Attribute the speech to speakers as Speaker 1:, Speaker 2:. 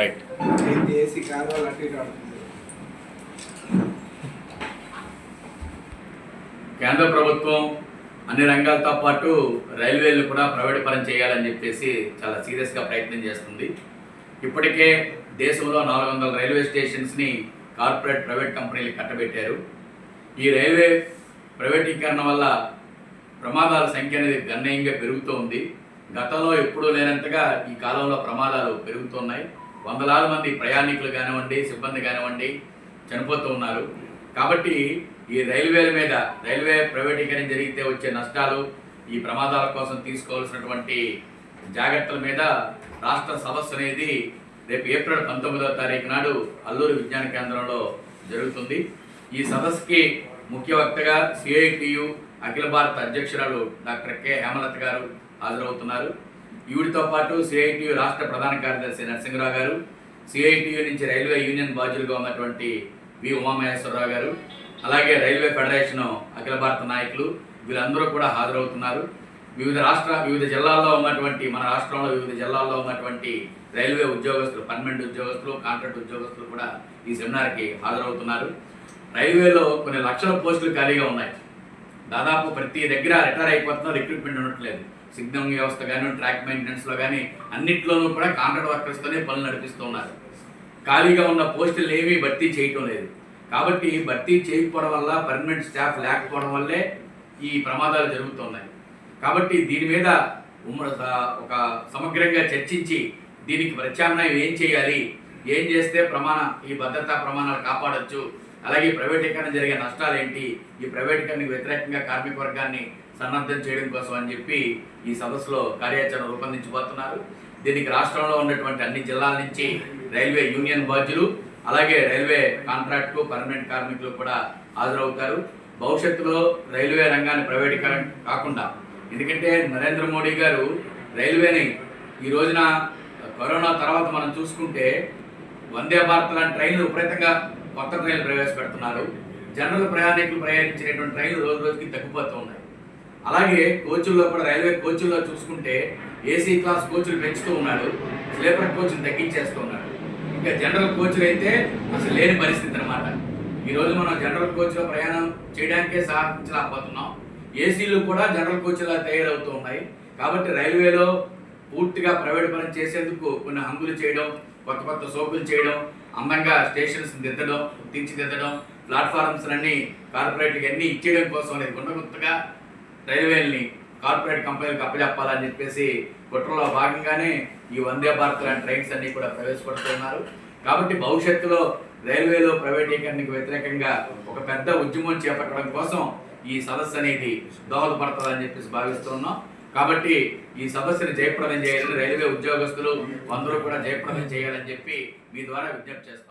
Speaker 1: Right.
Speaker 2: కేంద్ర ప్రభుత్వం అన్ని రంగాలతో పాటు రైల్వేలు కూడా ప్రైవేట్ పరం చేయాలని చెప్పేసి చాలా సీరియస్గా ప్రయత్నం చేస్తుంది. ఇప్పటికే దేశంలో నాలుగు వందల రైల్వే స్టేషన్స్ని కార్పొరేట్ ప్రైవేట్ కంపెనీలు కట్టబెట్టారు. ఈ రైల్వే ప్రైవేటీకరణ వల్ల ప్రమాదాల సంఖ్య అనేది గణనీయంగా పెరుగుతూ ఉంది గతంలో ఎప్పుడూ లేనంతగా ఈ కాలంలో ప్రమాదాలు పెరుగుతున్నాయి. వందలాది మంది ప్రయాణికులు కానివ్వండి సిబ్బంది కానివ్వండి చనిపోతూ ఉన్నారు. కాబట్టి ఈ రైల్వేల మీద రైల్వే ప్రైవేటీకరణ జరిగితే వచ్చే నష్టాలు ఈ ప్రమాదాల కోసం తీసుకోవాల్సినటువంటి జాగ్రత్తల మీద రాష్ట్ర సదస్సు అనేది రేపు ఏప్రిల్ పంతొమ్మిదవ తారీఖు నాడు అల్లూరు విజ్ఞాన కేంద్రంలో జరుగుతుంది. ఈ సదస్సుకి ముఖ్య వక్తగా సిఐటియు అఖిల భారత అధ్యక్షురాలు డాక్టర్ కె హేమలత గారు హాజరవుతున్నారు. ఈవిడితో పాటు సిఐటియు రాష్ట్ర ప్రధాన కార్యదర్శి నరసింహరావు గారు సిఐటియు నుంచి రైల్వే యూనియన్ బాధ్యులుగా ఉన్నటువంటి వి ఉమామహేశ్వరరావు గారు అలాగే రైల్వే ఫెడరేషన్ అఖిల భారత నాయకులు వీళ్ళందరూ కూడా హాజరవుతున్నారు. వివిధ రాష్ట్ర వివిధ జిల్లాల్లో ఉన్నటువంటి మన రాష్ట్రంలో వివిధ జిల్లాల్లో ఉన్నటువంటి రైల్వే ఉద్యోగస్తులు పర్మనెంట్ ఉద్యోగస్తులు కాంట్రాక్ట్ ఉద్యోగస్తులు కూడా ఈ సెమినార్కి హాజరవుతున్నారు. రైల్వేలో కొన్ని లక్షల పోస్టులు ఖాళీగా ఉన్నాయి. దాదాపు ప్రతి దగ్గర రిటైర్ అయిపోతున్న రిక్రూట్మెంట్ ఉండట్లేదు. సిగ్నల్ వ్యవస్థ కానీ ట్రాక్ మెయింటెనెన్స్లో కానీ అన్నిట్లోనూ కూడా కాంట్రాక్ట్ వర్కర్స్తోనే పనులు నడిపిస్తూ ఉన్నారు. ఖాళీగా ఉన్న పోస్టులు ఏమీ భర్తీ చేయటం లేదు. కాబట్టి భర్తీ చేయకపోవడం వల్ల పర్మనెంట్ స్టాఫ్ లేకపోవడం వల్లే ఈ ప్రమాదాలు జరుగుతున్నాయి. కాబట్టి దీని మీద ఉమ్మడి ఒక సమగ్రంగా చర్చించి దీనికి ప్రత్యామ్నాయం ఏం చేయాలి? ఏం చేస్తే ప్రమాణ ఈ భద్రతా ప్రమాణాలు కాపాడొచ్చు? అలాగే ప్రైవేటీకరణ జరిగే నష్టాలు ఏంటి ఈ ప్రైవేటీకరణకు వ్యతిరేకంగా కార్మిక వర్గాన్ని సన్నద్ధం చేయడం కోసం అని చెప్పి ఈ సదస్సులో కార్యాచరణ రూపొందించబోతున్నారు. దీనికి రాష్ట్రంలో ఉన్నటువంటి అన్ని జిల్లాల నుంచి రైల్వే యూనియన్ బాధ్యులు అలాగే రైల్వే కాంట్రాక్టు పర్మనెంట్ కార్మికులు కూడా హాజరవుతారు. భవిష్యత్తులో రైల్వే రంగాన్ని ప్రైవేటీకరణ కాకుండా ఎందుకంటే నరేంద్ర మోడీ గారు రైల్వేని ఈ రోజున కరోనా తర్వాత మనం చూసుకుంటే వందే భారత్ లాంటి ట్రైన్లు విపరీతంగా కొత్త ట్రైన్లు ప్రవేశపెడుతున్నారు. జనరల్ ప్రయాణికులు ప్రయాణించినటువంటి ట్రైన్లు రోజు రోజుకి తగ్గిపోతూ ఉన్నాయి. అలాగే కోచుల్లో కూడా రైల్వే కోచుల్లో చూసుకుంటే ఏసీ క్లాస్ కోచులు పెంచుతూ ఉన్నాడు. స్లీపర్ కోచులు తగ్గించేస్తూ ఉన్నాడు. ఇంకా జనరల్ కోచులు అయితే అసలు లేని పరిస్థితి అనమాట ఈ రోజు మనం జనరల్ కోచ్లో ప్రయాణం చేయడానికే సాధించలేకపోతున్నాం. ఏసీలు కూడా జనరల్ కోచ్లా తయారవుతూ ఉన్నాయి. కాబట్టి రైల్వేలో పూర్తిగా ప్రైవేట్ పరం చేసేందుకు కొన్ని హంగులు చేయడం కొత్త కొత్త సోకులు చేయడం అందంగా స్టేషన్స్ దిద్దడం తీర్చిదిద్దడం ప్లాట్ఫారమ్స్ అన్ని కార్పొరేట్లకి అన్ని ఇచ్చేయడం కోసం అనేది గుంట కొత్తగా రైల్వేల్ని కార్పొరేట్ కంపెనీలకు అప్పచెప్పాలని చెప్పేసి కుట్రలో భాగంగానే ఈ వందే భారత్ లాంటి ట్రైన్స్ అన్నీ కూడా ప్రవేశపెడుతున్నారు కాబట్టి భవిష్యత్తులో రైల్వేలో ప్రైవేటీకరణకు వ్యతిరేకంగా ఒక పెద్ద ఉద్యమం చేపట్టడం కోసం ఈ సదస్సు అనేది దోహదపడుతుందని చెప్పేసి భావిస్తున్నాం కాబట్టి ఈ సమస్యను జయప్రదం చేయాలని రైల్వే ఉద్యోగస్తులు అందరూ కూడా జయప్రదం చేయాలని చెప్పి మీ ద్వారా విజ్ఞప్తి చేస్తాం